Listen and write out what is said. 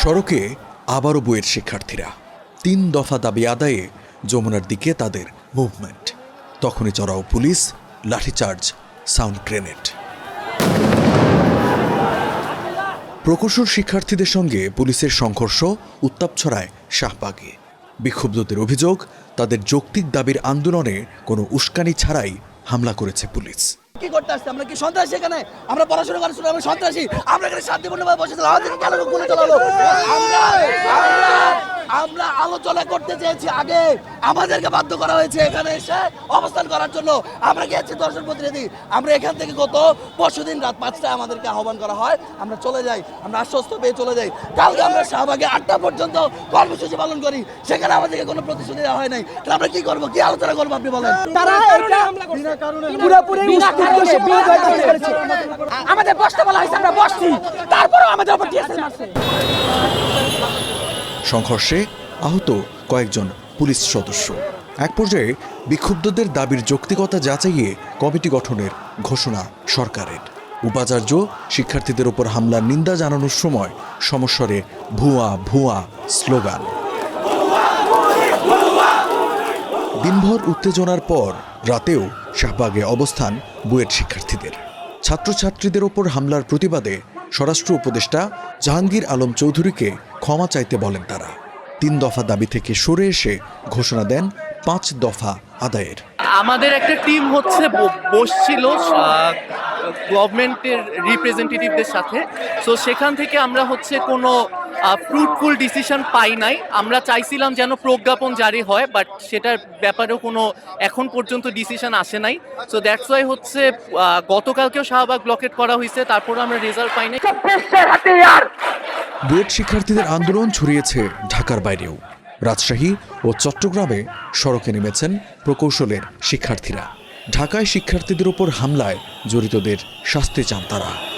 সড়কে আবারও বইয়ের শিক্ষার্থীরা। তিন দফা দাবি আদায়ে যমুনার দিকে তাদের মুভমেন্ট তখনই চড়াও পুলিশ, লাঠিচার্জ সাউন্ড গ্রেনেড প্রকৌশল শিক্ষার্থীদের সঙ্গে পুলিশের সংঘর্ষ, উত্তাপ ছড়ায় শাহবাগে। বিক্ষুব্ধদের অভিযোগ, তাদের যৌক্তিক দাবির আন্দোলনে কোনো উস্কানি ছাড়াই হামলা করেছে পুলিশ। কি করতে আসছে? আমরা কি সন্ত্রাসী এখানে? আমরা পড়াশোনা করার শুরু আমরা সন্ত্রাসী। আমরা এখানে শান্তিপূর্ণভাবে বসে আমাদের কেন গুলি চালালো? আমরা আলোচনা করতে চেয়েছি আগে। আমাদেরকে বাধ্য করা হয়েছে এখানে এসে অবস্থান করার জন্য। আমরা গিয়েছি দর্শন প্রতিনিধি। আমরা এখান থেকে গত পরশু দিন রাত পাঁচটায় আমাদেরকে আহ্বান করা হয়। আমরা চলে যাই। আমরা আশ্বস্ত পেয়ে চলে যাই। কালকে আমরা শাহবাগে আটটা পর্যন্ত কর্মসূচি পালন করি। সেখানে আমাদেরকে কোনো প্রতিশ্রুতি দেওয়া হয় নাই। তাহলে আমরা কি করব? কি আলোচনা করব আপনি বলেন? তারা পুরোপুরি আমাদের বসতে বলা হয়েছে আমরা বসছি। তারপরেও আমাদের উপর সংঘর্ষে আহত কয়েকজন পুলিশ সদস্য। এক পর্যায়ে বিক্ষুব্ধদের দাবির যৌক্তিকতা যাচাইয়ে কমিটি গঠনের ঘোষণা সরকারের। উপাচার্য শিক্ষার্থীদের ওপর হামলার নিন্দা জানানোর সময় সমস্বরে ভুয়া ভুয়া স্লোগান। দিনভর উত্তেজনার পর রাতেও শাহবাগে অবস্থান বুয়েট শিক্ষার্থীদের। ছাত্রছাত্রীদের ওপর হামলার প্রতিবাদে স্বরাষ্ট্র উপদেষ্টা জাহাঙ্গীর আলম চৌধুরীকে ক্ষমা চাইতে বলেন তারা। তিন দফা দাবি থেকে সরে এসে ঘোষণা দেন পাঁচ দফা আদায়ের। আমাদের একটা টিম হচ্ছে ব- বসছিল গভর্নমেন্টের রিপ্রেজেন্টেটিভদের সাথে। সো সেখান থেকে আমরা হচ্ছে কোনো ফ্রুটফুল ডিসিশন পাই নাই। আমরা চাইছিলাম যেন প্রজ্ঞাপন জারি হয় বাট সেটার ব্যাপারেও কোনো এখন পর্যন্ত ডিসিশন আসে নাই। সো দ্যাটস ওয়াই হচ্ছে গতকালকেও শাহবাগ ব্লকেট করা হয়েছে তারপরে আমরা রেজাল্ট পাই নাই বুয়েট শিক্ষার্থীদের আন্দোলন ছড়িয়েছে ঢাকার বাইরেও। রাজশাহী ও চট্টগ্রামে সড়কে নেমেছেন প্রকৌশলের শিক্ষার্থীরা। ঢাকায় শিক্ষার্থীদের ওপর হামলায় জড়িতদের শাস্তি চান তারা।